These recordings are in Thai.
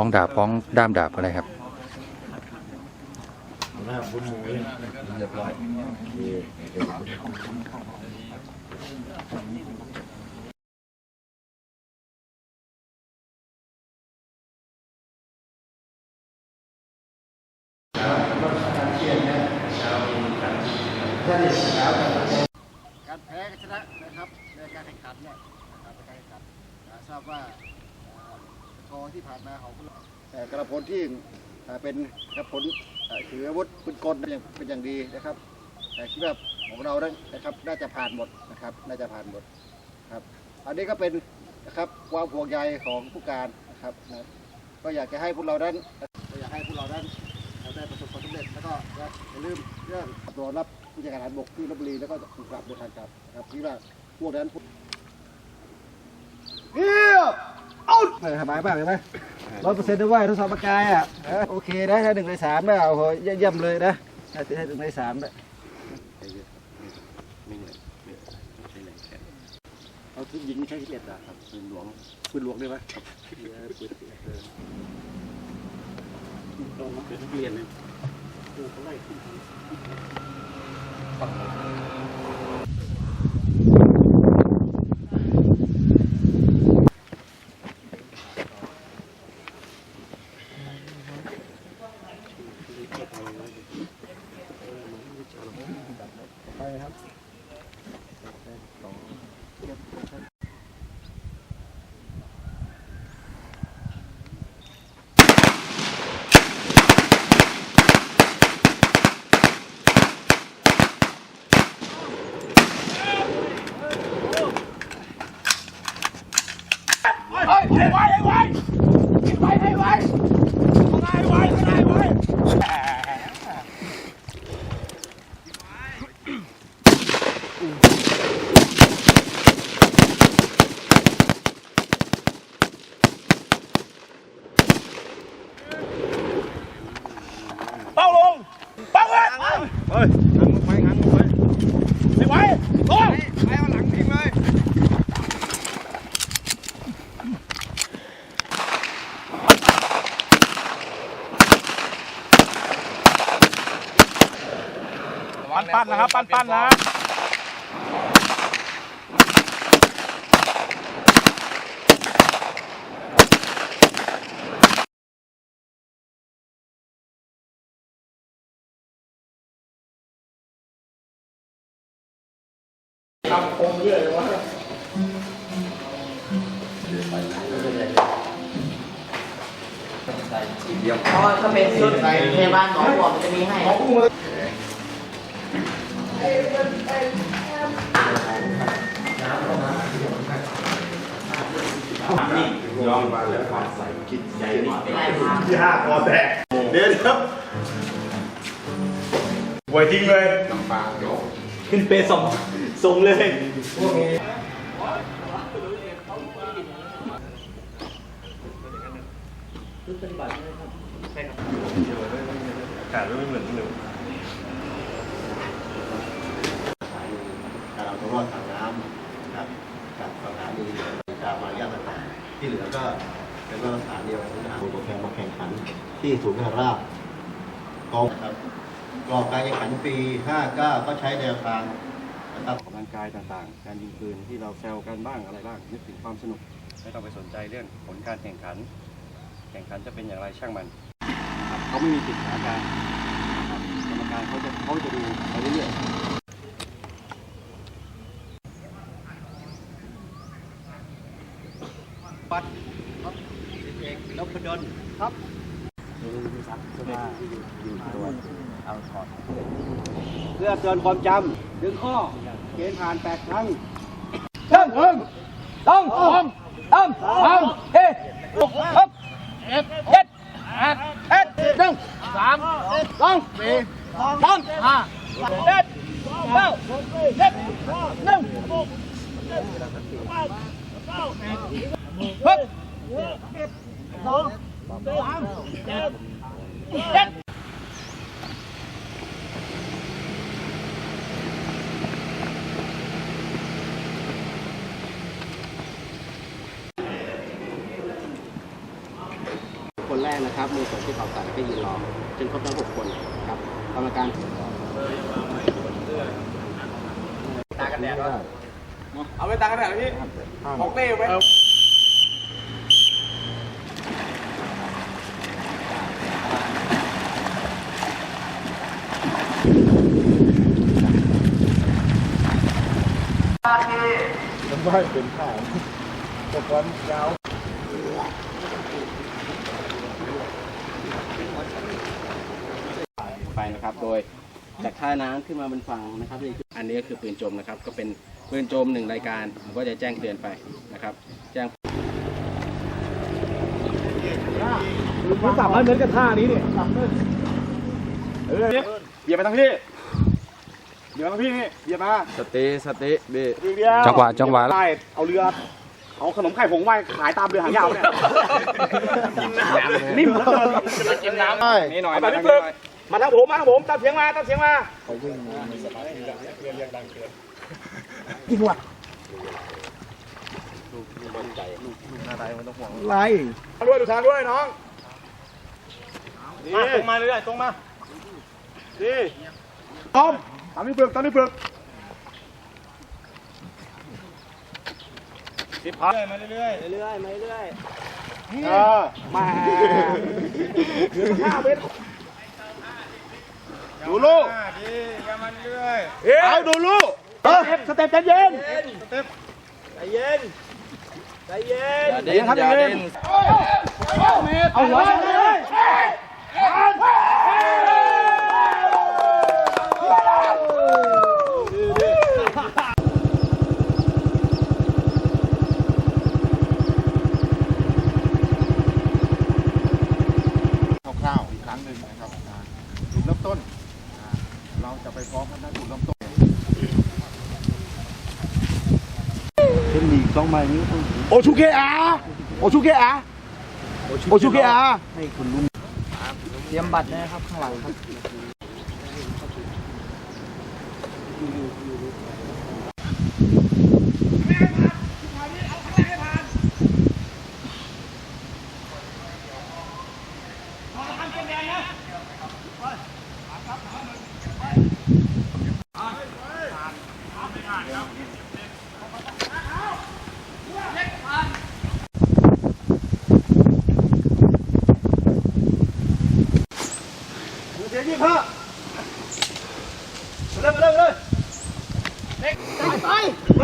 ของดาบของด้ามดาบอะไรครับหน้าบุญมูเรียบร้อยการแพ้ก็ชนะนะครับในการแข่งขันเนี่ยนะครับในการแข่งขันอ่าทราบว่า อ่ากองที่ผ่านมาของกเรากระพลที่เป็นกระพลถืออาวุธปืนกลเป็นอย่างดีนะครับแต่คิดว่าของเรานั้นนะครับน่าจะผ่านหมดนะครับน่าจะผ่านหมดครับ อันนี้ก็เป็นนะครับความห่วงใยของผู้การนะครับนะก็อยากจะให้พวกเรานั้นก็อยากให้พวกเรานั้นได้ประสบความสำเร็จแล้วก็อย่าลืมเรื่องตัวรับผู้จัดการทหารบกที่ลบบุรีแล้วก็ถูกกลับโดยทางกลับนะครับที่ว่าพวกนั้นเฮีย เอาสบายมากเลยไหมร้อยเปอร์เซ็นต์ได้ไหวทดสอบประกายอะเออโอเคนะถ้าหนึ่งในสามนะโอ้โหเยี่ยมเลยนะถ้าให้หนึ่งในสามนะไม่เหนื่อยไม่ใช่แรงแขนเอาทุกยิงใช้ที่เล็ดอะครับปืนหลวงปืนหลวงได้ไหมครับปืนปืนเอองมาเป็นนักเรียนเลยครูเขาไล่ขึ้นไป ไปไปไปไปไอ้ไว้ ปั้นปั้นนะครับปั้นปั้นนะเพราะถ้าเป็นชุดพยาบาลหมอหัวมันจะมีให้ นี่ยอมมาแล้วความใส่คิดใจดีเป็นไรครับที่ห้าคอแตกเดี๋ยวครับไว้ทิ้งเลยน้ำปลาโยกขึ้นเปส่งส่งเลยอากาศไม่เหมือนเดิมการเอาตัวรอดทางน้ำนะครับกับสถานีการมารยาทต่างๆ ที่เหลือก็เป็นมาตรฐานเดียวกันทุกางตัวแข่งมาแข่งขันที่ศูนย์การาบกองครับกรอบการแข่งขันปี 59 ก็ใช้แนวทางนะครับออกกำลังกายต่างๆ การยิงปืนที่เราแซวกันบ้างอะไรบ้างนึกถึงความสนุกไม่ต้องไปสนใจเรื่องผลการแข่งขัน แข่งขันจะเป็นอย่างไรช่างมันเขาไม่มีติดสถานการณ์กรรมการเขาจะเขาจะดูไปเรื่อยๆ ปัดครับสิบเอกนพดลครับดูดูซักเสื้อผ้าอยู่ตัวเอาถอดเพื่อเตือนความจำดึงข้อเกณฑ์ผ่านแปดครั้งตั้งหนึ่งตั้งสองตั้งสามเอ๊ะหกหกเจ็ดเจ็ดแปดเอ็ดหนึ่งสามสองสี่สามห้าเจ็ดเก้าเจ็ดหนึ่ง หกสองสามเจ็ดเจ็ดคนนะครับมือส่งที่เขาใส่ก็ยืนรอจนครบทั้งหกคนครับกรรมการเอาไปตากระดาษพี่ของเต้ไป ไปนะครับ โดยจากท่าน้ำขึ้นมาบนฝั่งนะครับนี่คืออันนี้ก็คือปืนจมนะครับ ก็เป็นปืนจมหนึ่งรายการผมก็จะแจ้งเตือนไปนะครับ แจ้งมันสับให้เหมือนกับท่านี้นี่เออเบียร์ไปทางพี่ เบียร์มาทางพี่นี่เบียร์มาสติสติเบเบียร์จังหวะจังหวะ ใต้เอาเรือเอาขนมไข่ผงไว้ขายตามเรือหางยาวเนี่ยนิ่มเหลือเกินกินน้ำนี่หน่อยมาทางนี้หน่อยมาทางผมมาทางผมตามเสียงมาตามเสียงมาไล่ด้วยดูทางด้วยน้องมาตรงมาเรื่อยๆตรงมาดีพร้อมตามนี่เปลือกตามนี่เปลือกสิบพันมาเรื่อยๆเรื่อยๆมาเรื่อยๆเออมาเหลือห้าเมตรดูลูกเอาดูลูกสเต็ปสเต็ปใจเย็นสเต็ปใจเย็นใจเย็นใจเย็นครับใจเย็นเอาหัวเลยคร่าวๆอีกครั้งหนึ่งนะครับจุดเริ่มต้น เราจะไปพร้อมกันนะจุดเริ่มต้น โอชูเกอาโอชูเกอาโอชูเกอาเตรียมบัตรนะครับข้างหลังครับ เสียยี่ห้าเริ่มเริ่มเลยไปไปไป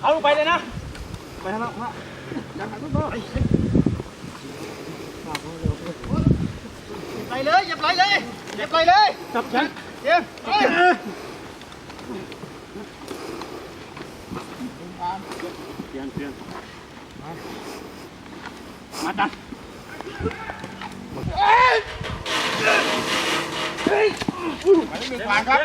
เอาลงไปเลยนะ ไปทางนั้นมาอย่าหันตัวไป เลยอย่าไปเลยอย่าไปเลยจับฉันเดี๋ยวเปลี่ยนเปลี่ยนมาดันผ่านครับ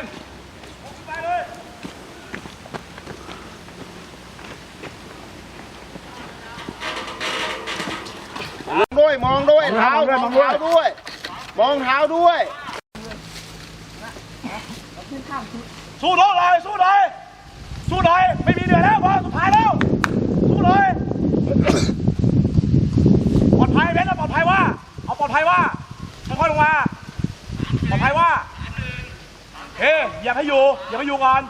ด้วยมองด้วยเท้ามองเท้าด้วย มองเท้าด้วยสู้น้องเลยสู้เลยสู้เลยไม่มีเหนื่อยแล้วพอสุดท้ายแล้ว สู้เลยปลอดภัยเบนซ์ปลอดภัยว่า เอาปลอดภัยว่าค่อยๆลงมาปลอดภัยว่าเฮ้ยอย่าให้อยู่อย่าให้อยู่ก่อน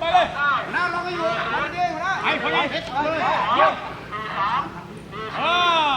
ไป สาม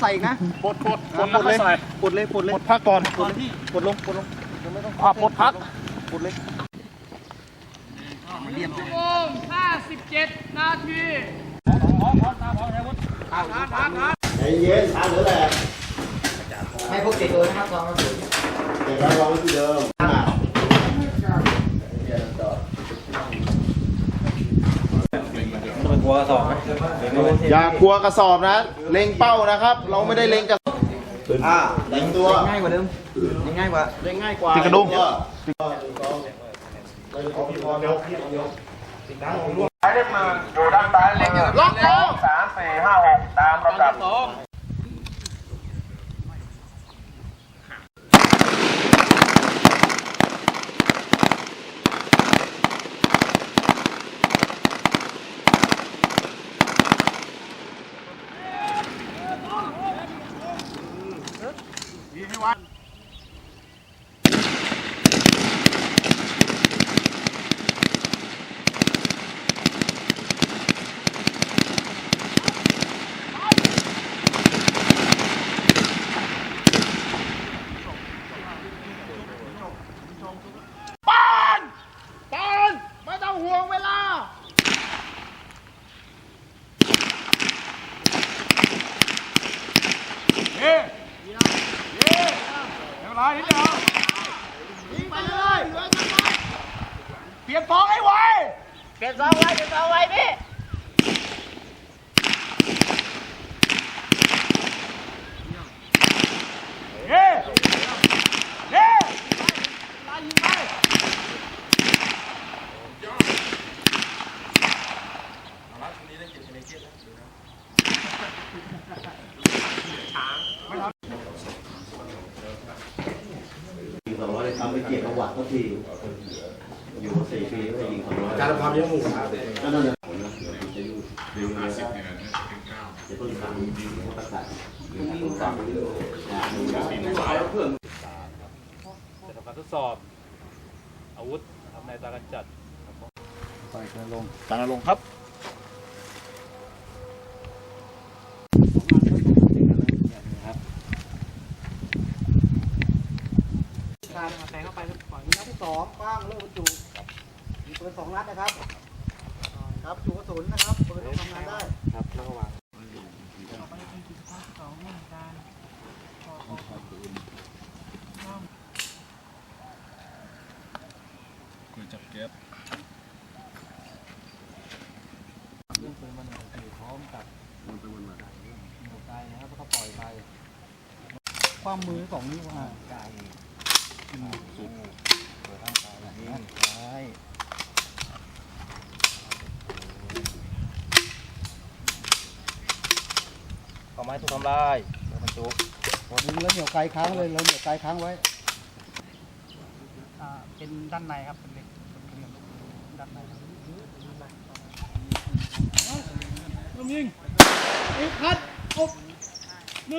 ใส่อีกนะปลดปลดปลดปลดเลยปลดเลยปลดเลยปลดพักก่อนปลดปลดลงปลดลงอ่าปลดพักปลดเลยชั่วโมงห้าสิบเจ็ดนาที ใจเย็นช้าเหลือแหละไม่พกติดตัวนะครับซองกระสุนเก็บไว้วางไว้ที่เดิมอย่ากลัวกระสอบนะ เล็งเป้านะครับ เราไม่ได้เล็งกระสอบอ่าเล็งตัว ง่ายกว่าเดิมง่ายกว่าเล็งง่ายกว่าติดกระดุมล็อก แล้วไม่ต้องห่วงเวลา เปลี่ยนฟองให้ไว เปลี่ยนซองไว้เปลี่ยนซองไว้พี่ เฮ้เฮ้ ยิงสองร้อยทำไปเกียรติประวัติก็ทีอยู่มาสี่ปีก็ยิงสองร้อยการความยังหมู่นั่นนั่นจะอยู่อยู่ห้าสิบเนี่ยจะต้นทางยิงเขาประกาศยิงสามกิโล จะทำการทดสอบ อาวุธทำในตาการจัด ตางลงครับการแทงเข้าไปฝั่งนี้นัดที่สองป้างเริ่มบรรจุมีปืนสองนัดนะครับอ่าครับจุกระสุนนะครับปืนต้องทำงานได้ครับแล้วก็วาง ไปความมือสองนิ้วห่างกายสุดเปิดร่างกายอย่างนี้ใช่ขอาไม้ถูกทำลายแล้วบรรจุพอดึงแล้วเหนียวไกลค้างเลยเราเหนียวไกลค้างไว้เป็นด้านในครับเป็นเหล็กเป็นเหล็กด้านในครับยิงอีกพัดอบ การ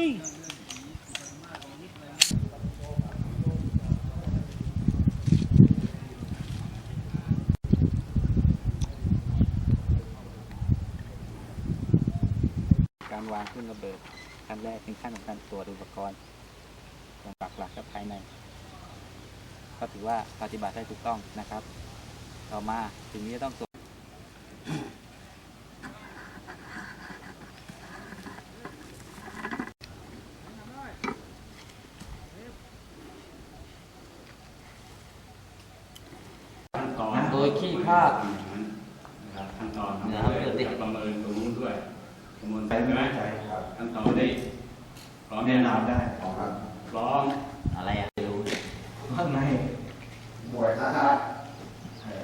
วางขึ้นระเบิดขั้นแรกเป็นขั้นของการตรวจอุปกรณ์องหลักหลักกับภายใน ก็ถือว่าปฏิบัติได้ถูกต้องนะครับ ต่อมาสิ่งนี้ต้องตรวจ ยขี้คาดขั้นตอนนะครับเดี๋ยวดิประเมินตรงนู้นด้วยประเมินใช่ไหมใช่ครับขั้นตอนนี้พร้อมแน่นอนได้พร้อมอะไรอะรู้ข้างในบวยนะฮะ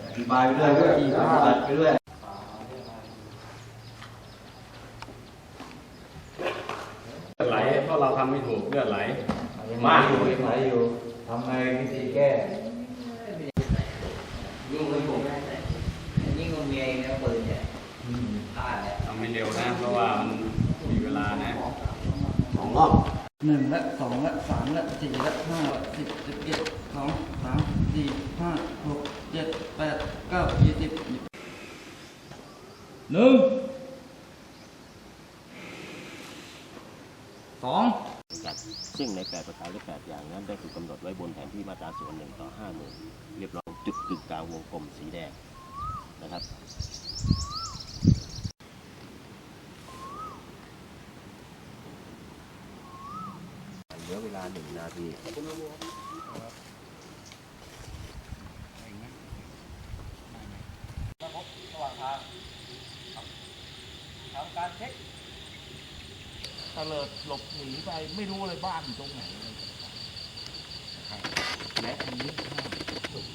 อธิบายไปเรื่อยด้วยอธิบายไปเรื่อยไหลเพราะเราทำไม่ถูกเลือดไหลมาอยู่ไหนอยู่ทำไงวิธีแก้ยิ่งคนผมยิ่งคนเมียเองนะปืนเนี่ยพลาดเนี่ยทำไม่เร็วนะ เพราะว่ามันมีเวลานะสองรอบหนึ่งละสองละสามละสี่ละห้าละสิบสิบเอ็ดสองสามสี่ห้าหกเจ็ดแปดเก้ายี่สิบหนึ่งสองซึ่งใน 8 ประการและ 8 อย่างนั้นได้ถูกกำหนดไว้บนแผนที่มาตราส่วนหนึ่งต่อ5หมื่นเรียบร้อยจุดกึ่งกลางวงกลมสีแดง พี่ ระหว่างทางทำ การเช็คเตลิดหลบหนีไปไม่รู้เลยบ้านอยู่ตรงไหนเลยนะครับและอันนี้ห้ามสุด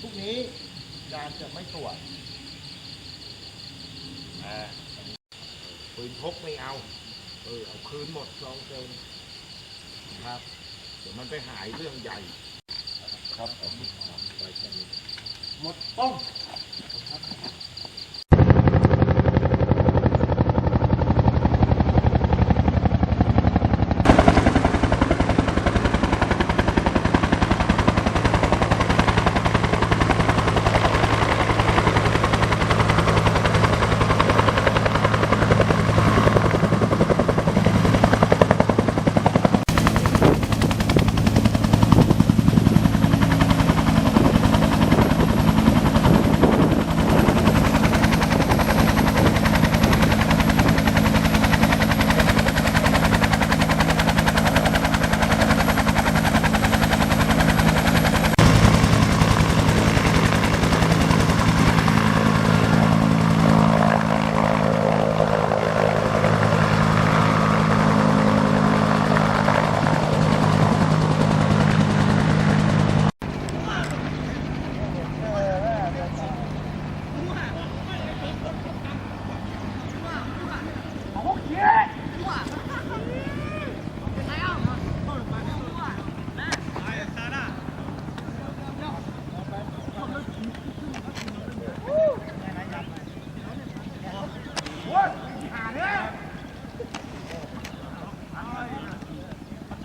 พรุ่งนี้การจะไม่ตรวจอ่าปืนพกไม่เอา เออเอาคืนหมดลองเกินนะครับ เดี๋ยวมันไปหายเรื่องใหญ่ ครับผมไปแค่นี้หมดป้อง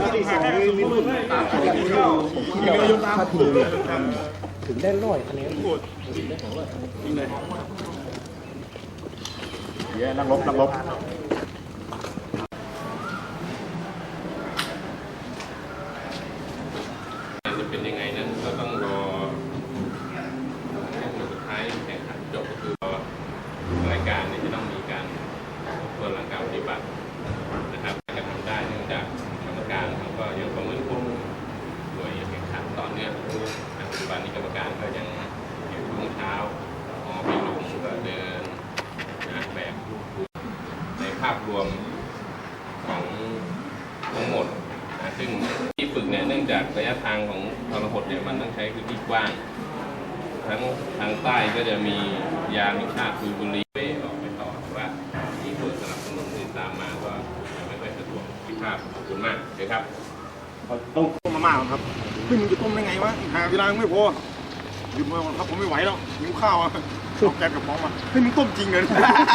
ข้ามผมถึงได้ร้อยคะแนนเยอะนั่งลบนักลบ ซึ่งที่ฝึกเนี่ยเนื่องจากระยะทางของทรหดเนี่ยมันต้องใช้พื้นที่กว้าง ทั้งทางใต้ก็จะมียามมีชาติคุยบุรีเป้ออกไปต่อแต่ว่ามีส่วนสนับสนุนที่ตามมาก็ยังไม่ค่อยสะดวกพี่ภาพขอบคุณมากเลยครับต้มมาม่าครับไม่มึงจะต้มได้ไงวะหาเวลาไม่พอหยุดมาก่อนครับผมไม่ไหวแล้วหิวข้าวอะเอาแกงกับฟองมาเฮ้ยมึงต้มจริงเลย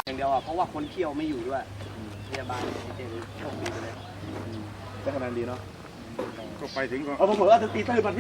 อย่างเดียวอะเพราะว่าคนเคี่ยวไม่อยู่ด้วยพยาบาลเจนโชคดีไปเลย ได้คะแนนดีเนาะก็ไปถึงก็ เอาผมเผลอเอาตีตื้นมัน